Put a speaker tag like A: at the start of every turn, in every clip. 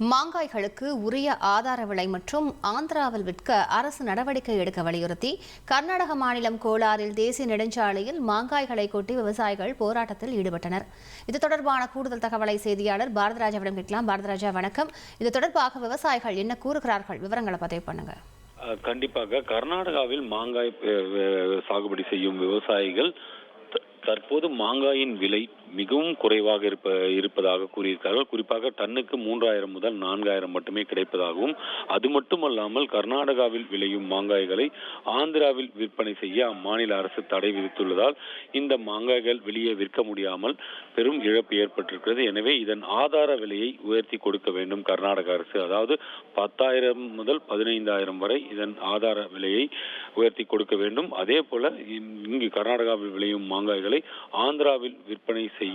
A: மாங்காய்களுக்கு உரிய ஆதார விலை மற்றும் ஆந்திராவில் விற்க அரசு நடவடிக்கை எடுக்க வலியுறுத்தி கர்நாடக மாநிலம் கோலாரில் தேசிய நெடுஞ்சாலையில் மாங்காய்களை கொட்டி விவசாயிகள் போராட்டத்தில் ஈடுபட்டனர். இது தொடர்பான கூடுதல் தகவலை செய்தியாளர் பாரதராஜாவிடம் கேட்கலாம். பாரதராஜா வணக்கம். இது தொடர்பாக விவசாயிகள் என்ன கூறுகிறார்கள்? விவரங்களை பதிவு பண்ணுங்க.
B: கண்டிப்பாக கர்நாடகாவில் மாங்காய் சாகுபடி செய்யும் விவசாயிகள் தற்போது மாங்காயின் விலை மிகவும் குறைவாக இருப்ப இருப்பதாக கூறியிருக்கார்கள் குறிப்பாக டன்னுக்கு மூன்றாயிரம் முதல் நான்காயிரம் மட்டுமே கிடைப்பதாகவும் அது மட்டுமல்லாமல் கர்நாடகாவில் விளையும் மாங்காய்களை ஆந்திராவில் விற்பனை செய்ய அம்மாநில அரசு தடை விதித்துள்ளதால் இந்த மாங்காய்கள் வெளியே விற்க முடியாமல் பெரும் இழப்பு ஏற்பட்டிருக்கிறது. எனவே இதன் ஆதார விலையை உயர்த்தி கொடுக்க வேண்டும் கர்நாடக அரசு. அதாவது பத்தாயிரம் முதல் பதினைந்தாயிரம் வரை இதன் ஆதார விலையை உயர்த்தி கொடுக்க வேண்டும். அதே போல இங்கு கர்நாடகாவில் விளையும் மாங்காய்களை ஆந்திராவில் விற்பனை செய்ய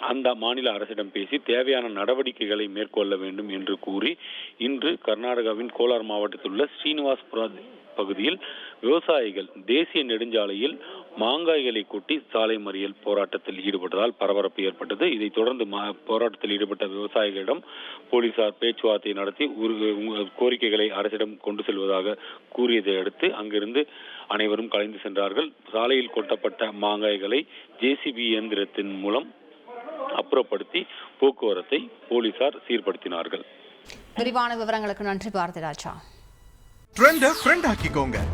B: அந்த மாநில அரசிடம் பேசி தேவையான நடவடிக்கைகளை மேற்கொள்ள வேண்டும் என்று கூறி இன்று கர்நாடகாவின் கோலார் மாவட்டத்தில் உள்ள ஸ்ரீனிவாஸ்புரா பகுதியில் விவசாயிகள் தேசிய நெடுஞ்சாலையில் மாங்காய்களை கொட்டி சாலை மறியல் போராட்டத்தில் ஈடுபட்டதால் பரபரப்பு ஏற்பட்டது. இதைத் தொடர்ந்து மா- போராட்டத்தில் ஈடுபட்ட விவசாயிகளிடம் போலீசார் பேச்சுவார்த்தை நடத்தி கோரிக்கைகளை அரசிடம் கொண்டு செல்வதாக கூறியதை அடுத்து அங்கிருந்து அனைவரும் கலைந்து சென்றார்கள். சாலையில் கொட்டப்பட்ட மாங்காய்களை ஜேசிபி இயந்திரத்தின் மூலம் அப்புறப்படுத்தி போக்குவரத்தை போலீசார் சீர்படுத்தினார்கள்.
A: விரிவான விவரங்களுக்கு நன்றி பாரதிராஜா
C: ட்ரெண்ட ஃப்ரெண்ட் ஆக்கிக்கோங்க.